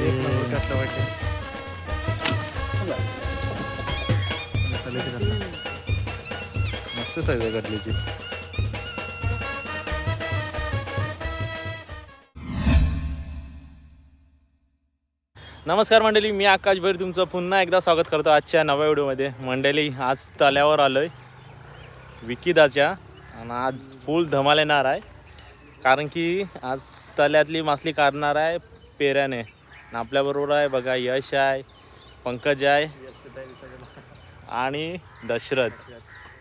एक नंबर मस्त कटलीची. नमस्कार मंडळी मी आकाश भैर तुमचं पुन्हा एकदा स्वागत करतो आजच्या नव्या व्हिडिओमध्ये. मंडळी आज तल्यावर आलोय विकिदाच्या आणि आज फुल धमाल येणार आहे. कारण की आज तल्यातली मासली काढणार आहे पेऱ्याने. आणि आपल्याबरोबर आहे बघा यश आहे पंकज आहे. आणि दशरथ.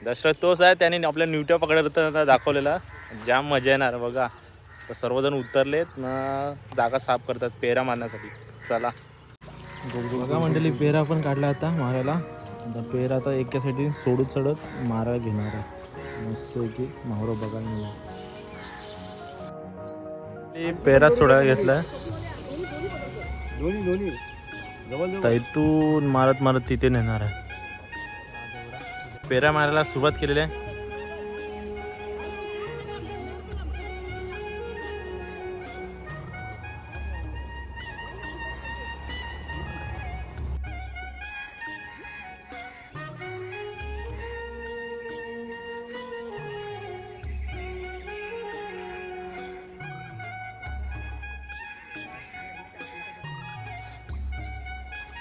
दशरथ तोच आहे त्याने आपल्या न्यूट्या पकडत दाखवलेला. जाम मजा येणार बघा. तर सर्वजण उतरलेत ना जागा साफ करतात पेरा मारण्यासाठी. चला. बघा मंडळी पेरा पण काढला आता मारायला. आता पेरा आता एकासाठी सोडून चढत मारायला घेणार आहे. मस्त की मावरा मिळाला. पेरा सोडायला घेतलाय. दोन्ही दोन्ही. जवळ तर इथून मारत मारत तिथे नेणार आहे. पेरा मारायला सुरुवात केलेली आहे.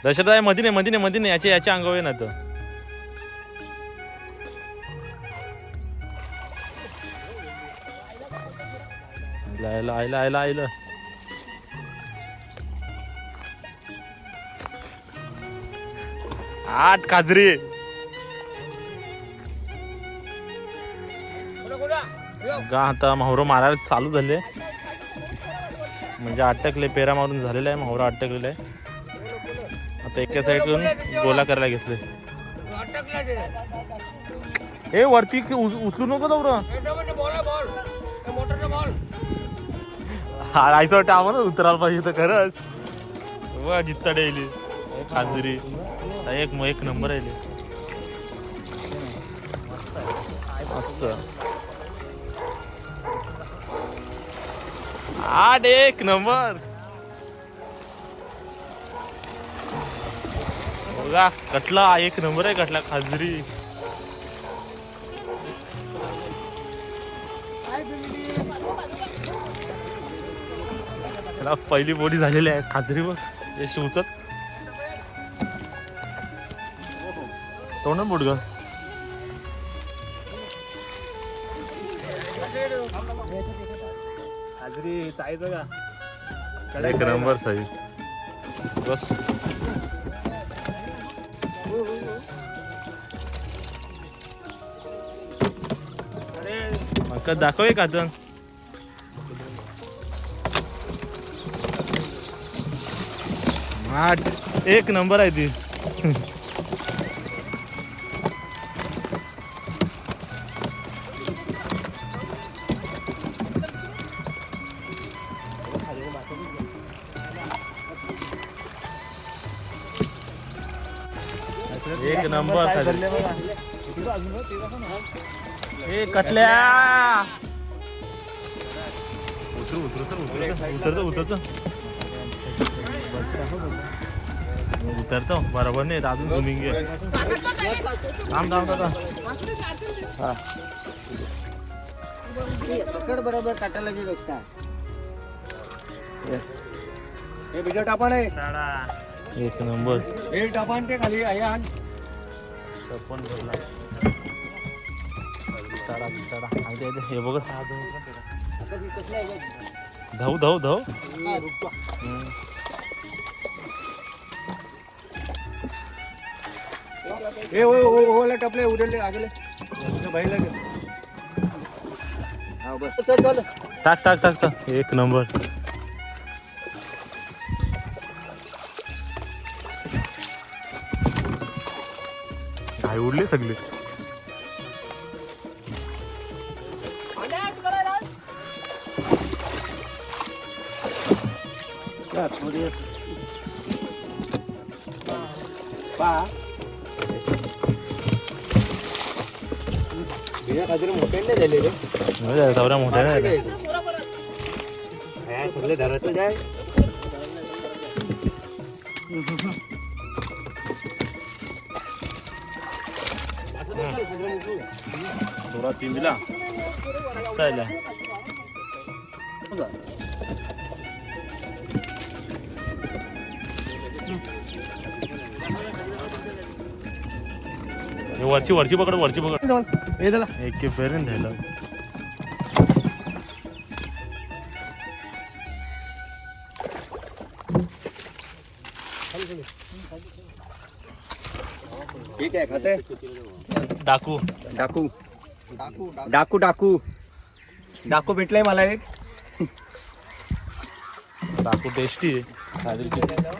दशरथ आहे मधीने मधीने मधीने याच्या याच्या अंगावर ये ना तर आयला आयला आयला आयला आठ काजरी गा आता माहुरं मारायला चालू झाले. म्हणजे अटकले पेरा मारून झालेला आहे माहुरं अटकलेलं आहे. आता एका साईडून गोला करायला घेतले. ए वरती उचलू नको दौर. आयचं वाटतं आम्हाला उतरायला पाहिजे तर खरंच. वा जित्ता डेली. खाजरी एक एक नंबर आहे मस्त. आठ एक नंबर. बघा कटला एक नंबर आहे कटला खाजरी. त्याला पहिली बोडी झालेली आहे खाजरी बघ. यश उचत तोंड बोट ग हाजरी जायचं का एक नंबर सही. बस. मग दाखव एक आता आठ एक नंबर आहे ती. एक नंबर ए कटल्या. उतरू उतरू उतरतो उतरतो उतरतो बरोबर नाही अजून झुमिंग घे थांब थांब थांब हा. पकड बरोबर काटायला गेलं का हे बिजट टापण आहे एक नंबर. हे टापण ते खाली आहे आण. छप्पन भरला. चढा चढा हे बघ. धाऊ धाऊ धाव ए ओ ओ ओला टपले उडले टाक टाक टाक टाक. एक नंबर. काय उडले सगळे? मोठे नाही झाले रे चौऱ्या मोठ्या नाही झाल्या. काय सगळे धरातच आहे थोडा पिंजला चालेल हे वरची वरची पकड वरची पकड. हे त्याला. एक फेरेन द्यायला ठीक आहे खाते. डाकू. डाकू. डाकू डाकू. डाकू भेटलाय मला एक. डाकू टेस्टी आहे.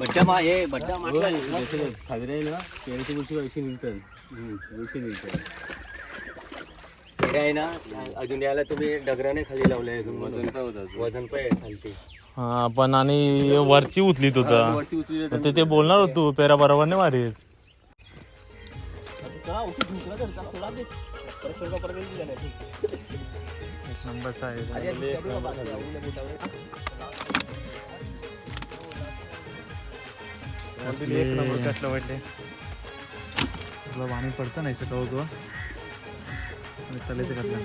बड्डा मा हे बड्डा मारला खाजरे आहे ना? केळीची मिळतात ऐंशी मिळतात हे आहे ना अजून याला तुम्ही डगराने खाली लावलंय अजून वजन होतं वजन पण आहे खालती. हा पण आणि वरची उचलीत होता. वरती उचली ते ते बोलणार होत तू पेरा बरोबर नाही मारीत. एक नंबरचा आहे एक नंबर कसलं वाटले तुला पाणी पडतं नाही तो तो तलेचे कटला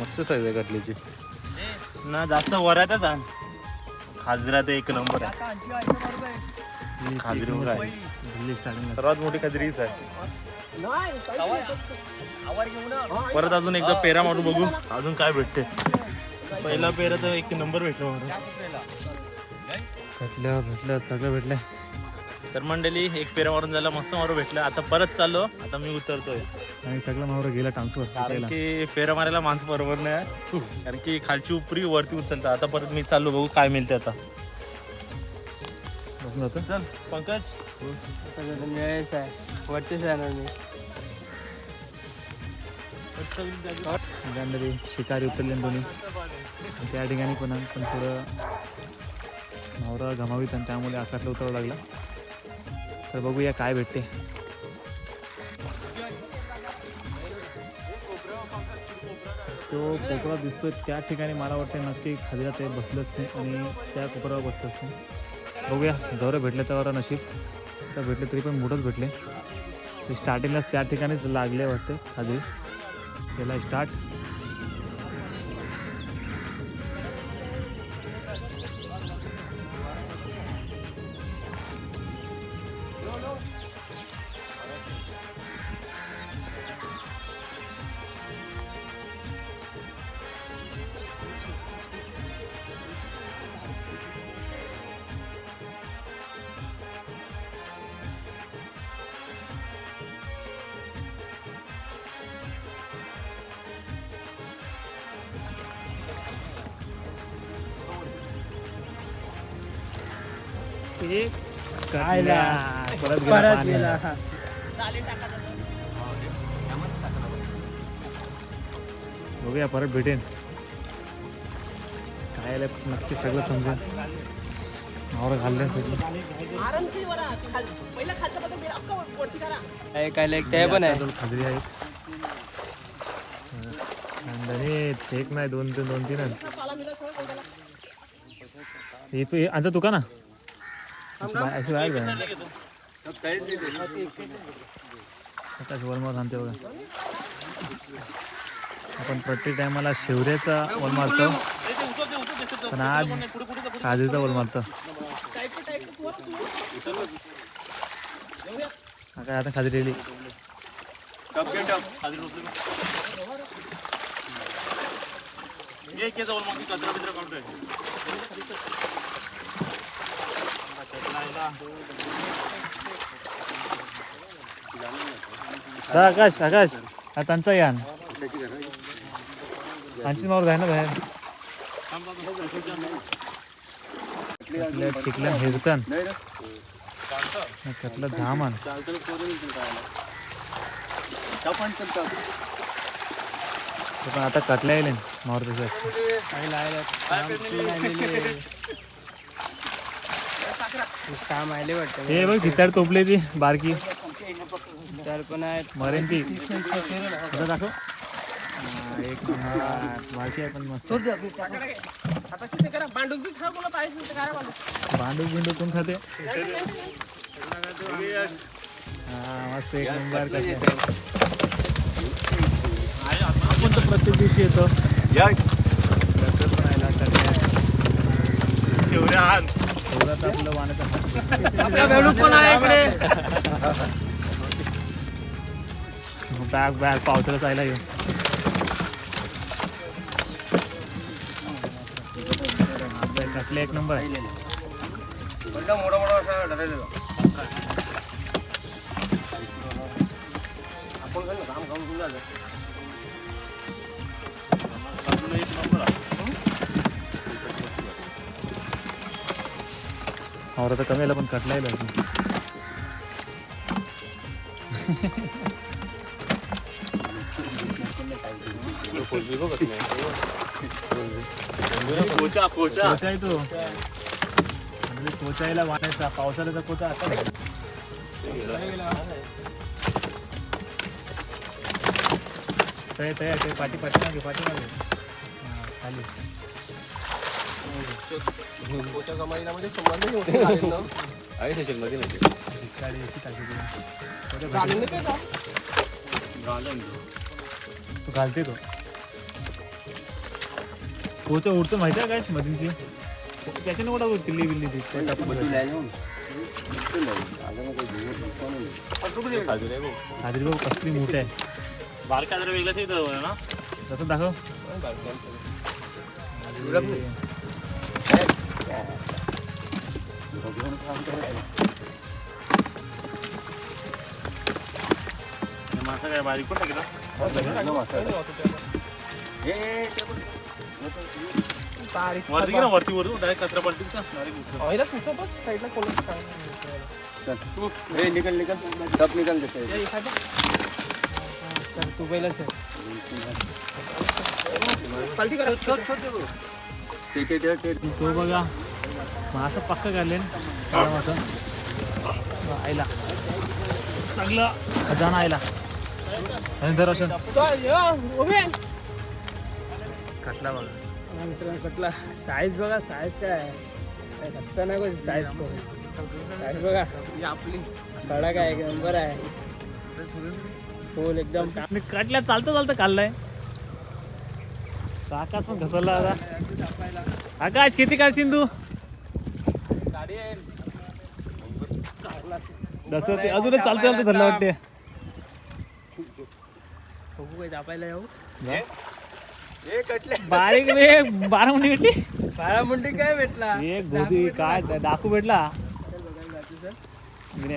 मस्त साईज आहे कटलीची. ना जास्त वरातच आण खाजरात एक नंबर आहे. खाजरी काय सर्वात मोठी खाजरीच आहे परत अजून एकदा पेरा मारून बघू अजून काय भेटते. पहिला पेरा तर एक नंबर भेटला मला भेटलं भेटलं सगळं भेटलं तर मंडळी एक पेरा मारून झाला मस्त मारून भेटलं. आता परत चाललो आता मी उतरतोय. आणि सगळं मावर गेला ट्रान्सफर कारण की फेरा मारायला माणसं बरोबर नाही कारण की खालची उपरी वरती उचलतात. आता परत मी चाललो बघू काय मिळते आता. चल पंकज. वरतीच मी शिकारी उतरले दोन्ही. त्या ठिकाणी पण पण थोडं नवरा गमावीत आणि त्यामुळे आकाशला उतरावं लागला. तर बघूया काय भेटते. तो कोपरा दिसतोय त्या ठिकाणी मला वाटते नक्की खालीला ते बसलंच नाही आणि त्या कोपऱ्यावर बसलंच नाही. बघूया जवळ भेटले त्यावर नशीब. तर भेटले तरी पण मोठंच भेटले. स्टार्टिंगलाच त्या ठिकाणीच लागले वाटते खाली त्याला स्टार्ट परत गेला पाण्यात. बघूया परत भेटेन. काय आलं नक्की सगळं समजेल नावर घालले सगळं. काय एक ते पण आहे. खाजरी आहेत एक नाही दोन तीन दोन तीन आहेत हे तू हे आमचं दुकान आहे? अशी बाहेर- अशी बाहेर घ्या आता वलमार सांगते बघा. आपण प्रत्येक टायमाला शेवऱ्याचा वल मारतो. पण आज काजरीचा वल मारतो. काय आता खाजरी दिली आकाश आकाश. हा त्यांचा यान. आणखी मावर जाय ना बाहेर आपल्या चिखल्या हेरतन त्यातलं धामान पण आता कटल्या येईल मावर तशी काम आले वाटतं. हे बघ तिथं टोपले ती बारकी. तर पण आहेत. मरेन ती. आता दाखव. हा, एक नंबर. बारकी आहे पण मस्त. भांडूक बिंडूक कोण खाते? हा मस्त एक नंबर कटल्या. आपण तर प्रत्येक दिवशी येतो. नंतर पण आपलं पण आहे इकडे. बॅग बॅग पावसाळ्यात जायला येऊ. कटले एक नंबर आहे. मोठा मोठा और तर कमी आला पण कट येईल अजून. कोचा कोचा कोचा आहे तो. म्हणजे कोचायला वाटायचा. पावसाळ्याचा कोचा आता नाही. तया ते पाठी पाठी मागे पाठी मागे. हा, ती. तो घालते तो. कोचा उडतो माहिती आहे काय मधीची त्याच्याने कुठं किल्ली बिल्ली. खाजरी भाऊ. कसली मोठी आहे. बारका जरा वेगळाच इथं ना? तसं दाखव. मासा काय बारीक पण टाकला वरती घे ना वरती वरून डायरेक्ट कचरा पडतील का निकल निकल सब निकल देते तू पहिला ते ते ते ते तो बघा. मासा पक्का घालेन. काळा मासा आईला. चांगला. खजाना आईला. आणि दर्शन कटला बघा. कटला. साईज बघा साईज काय आहे? काय खतरा नाही कोण साईज साईज बघा. आपली कडा काय एक नंबर आहे. फुल एकदम. कटल्या चालतं चालतं खाल्लाय. आकाश पण घसरला आता. आकाश किती काढशील तू? जसं ते अजूनच चालतं चालतं धरलं वाटते बघू काय दापायला येऊ बारीक बे बारा मिनिट भेटली. बारा मुंडी काय भेटला? एक गोदी काय डाकू भेटला?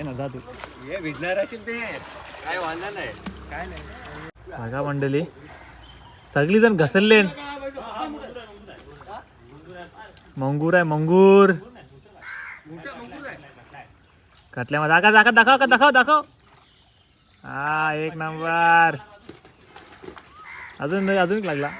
ना जा तू. हे भिजणार असेल ते. काय वाढणार नाही. काय नाही. मंडळी. सगळी जण घसरले मंगूर आहे मंगूर. कटल्यामध्ये दाखव दाखव दाखव दाखव दाखव. हा एक नंबर. अजून अजून लागला.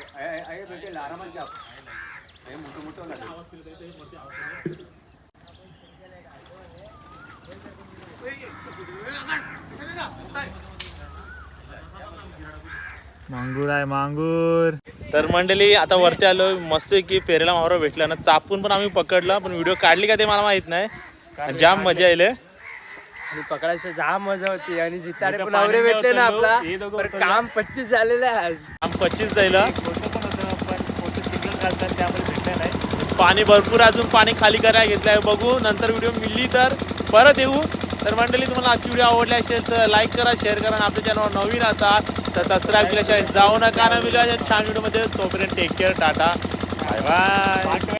मांगूर आहे मांगूर. तर मंडळी आता वरती आलो मस्त की पेरेला मावरा भेटला ना. चापून पण आम्ही पकडला पण व्हिडिओ काढली का ते मला माहीत नाही. जाम मजा येईल आणि पकडायचं जाम मजा होती. आणि इथं पण नवरे भेटले ना आपला. पण. काम पच्चीस झालेलं आहे आज. आम पच्चीस जाईल पाणी भरपूर अजून पाणी खाली करायला घेतलंय. बघू नंतर व्हिडिओ मिळली तर परत येऊ. तर मंडळी तुम्हाला आजची व्हिडिओ आवडली असेल तर लाईक करा शेअर करा आणि आपल्या चॅनलवर नवीन असाल तर सबस्क्राईब केल्याशिवाय जाऊ नका. ना मिळू अशा छान व्हिडिओमध्ये. तोपर्यंत take care tata. Bye bye